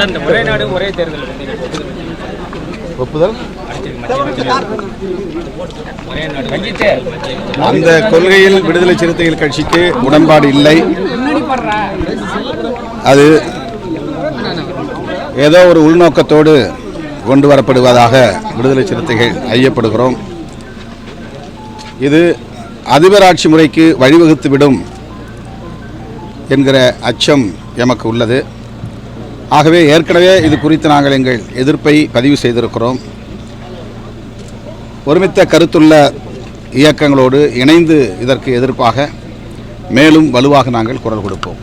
Sir இந்த ஒரே நாடு ஒரே தேர்தல் ஒப்புதல்? அந்த கொள்கையில் விடுதலை சிறுத்தைகள் கட்சிக்கு உடன்பாடு இல்லை. அது ஏதோ ஒரு உள்நோக்கத்தோடு கொண்டு வரப்படுவதாக விடுதலை சிறுத்தைகள் ஐயப்படுகிறோம். இது அதிபர் ஆட்சி முறைக்கு வழிவகுத்துவிடும் என்கிற அச்சம் எமக்கு உள்ளது. ஆகவே ஏற்கனவே இது குறித்து நாங்கள் எங்கள் எதிர்ப்பை பதிவு செய்திருக்கிறோம். ஒருமித்த கருத்துள்ள இயக்கங்களோடு இணைந்து இதற்கு எதிர்ப்பாக மேலும் வலுவாக நாங்கள் குரல் கொடுப்போம்.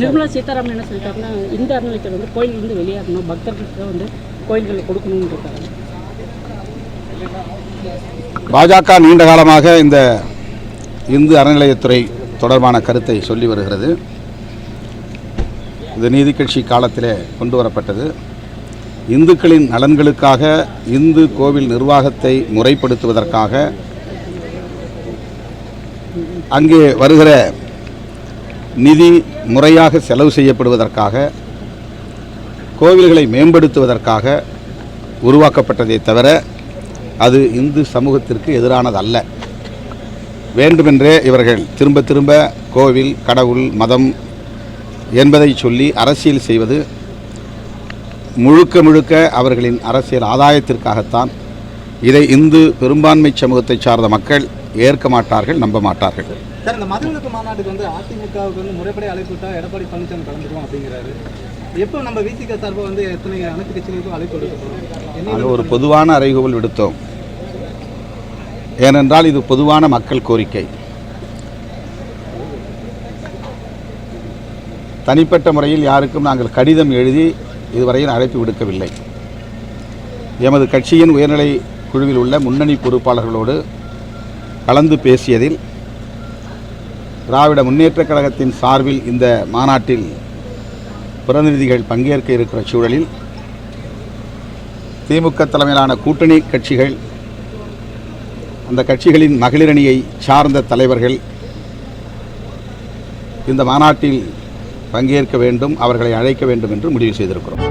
நிர்மலா சீதாராமன் என்ன சொல்லிட்டாருன்னா இந்த அறநிலையத்தில் வந்து கோயிலிருந்து வெளியேறணும் பக்தர்களுக்கு வந்து கோயில்களை கொடுக்கணும்னு இருக்காங்க பாஜக நீண்ட காலமாக இந்த இந்து அறநிலையத்துறை தொடர்பான கருத்தை சொல்லி வருகிறது. இது நீதி கட்சி காலத்திலே கொண்டு வரப்பட்டது. இந்துக்களின் நலன்களுக்காக இந்து கோவில் நிர்வாகத்தை முறைப்படுத்துவதற்காக அங்கே வருகிற நிதி முறையாக செலவு செய்யப்படுவதற்காக கோவில்களை மேம்படுத்துவதற்காக உருவாக்கப்பட்டதை தவிர அது இந்து சமூகத்திற்கு எதிரானதல்ல. வேண்டுமென்றே இவர்கள் திரும்ப திரும்ப கோவில் கடவுள் மதம் என்பதை சொல்லி அரசியல் செய்வது முழுக்க முழுக்க அவர்களின் அரசியல் ஆதாயத்திற்காகத்தான். இதை இந்து பெரும்பான்மை சமூகத்தை சார்ந்த மக்கள் ஏற்க மாட்டார்கள் நம்ப மாட்டார்கள். சார் இந்த மதுவிலக்கு மாநாட்டுக்கு வந்து அதிமுகவுக்கு வந்து முறைப்படி அழைப்பு விட்டா எடப்பாடி பழனிசாமி கலந்துருவோம் அப்படிங்கிறாரு. எப்போ நம்ம விசிக சார்பாக வந்து எத்தனை அனைத்து கட்சிகளுக்கும் அழைப்பு விடுக்க போகிறோம் என்ன அது ஒரு பொதுவான அறைகூவல் விடுத்தோம். ஏனென்றால் இது பொதுவான மக்கள் கோரிக்கை. தனிப்பட்ட முறையில் யாருக்கும் நாங்கள் கடிதம் எழுதி இதுவரையில் அழைப்பு விடுக்கவில்லை எமது கட்சியின் உயர்நிலை குழுவில் உள்ள முன்னணி பொறுப்பாளர்களோடு கலந்து பேசியதில் திராவிட முன்னேற்றக் கழகத்தின் சார்பில் இந்த மாநாட்டில் பிரதிநிதிகள் பங்கேற்க இருக்கிற சூழலில் திமுக தலைமையிலான கூட்டணி கட்சிகள் அந்த கட்சிகளின் மகளிரணியை சார்ந்த தலைவர்கள் இந்த மாநாட்டில் பங்கேற்க வேண்டும் அவர்களை அழைக்க வேண்டும் என்று முடிவு செய்திருக்கிறோம்.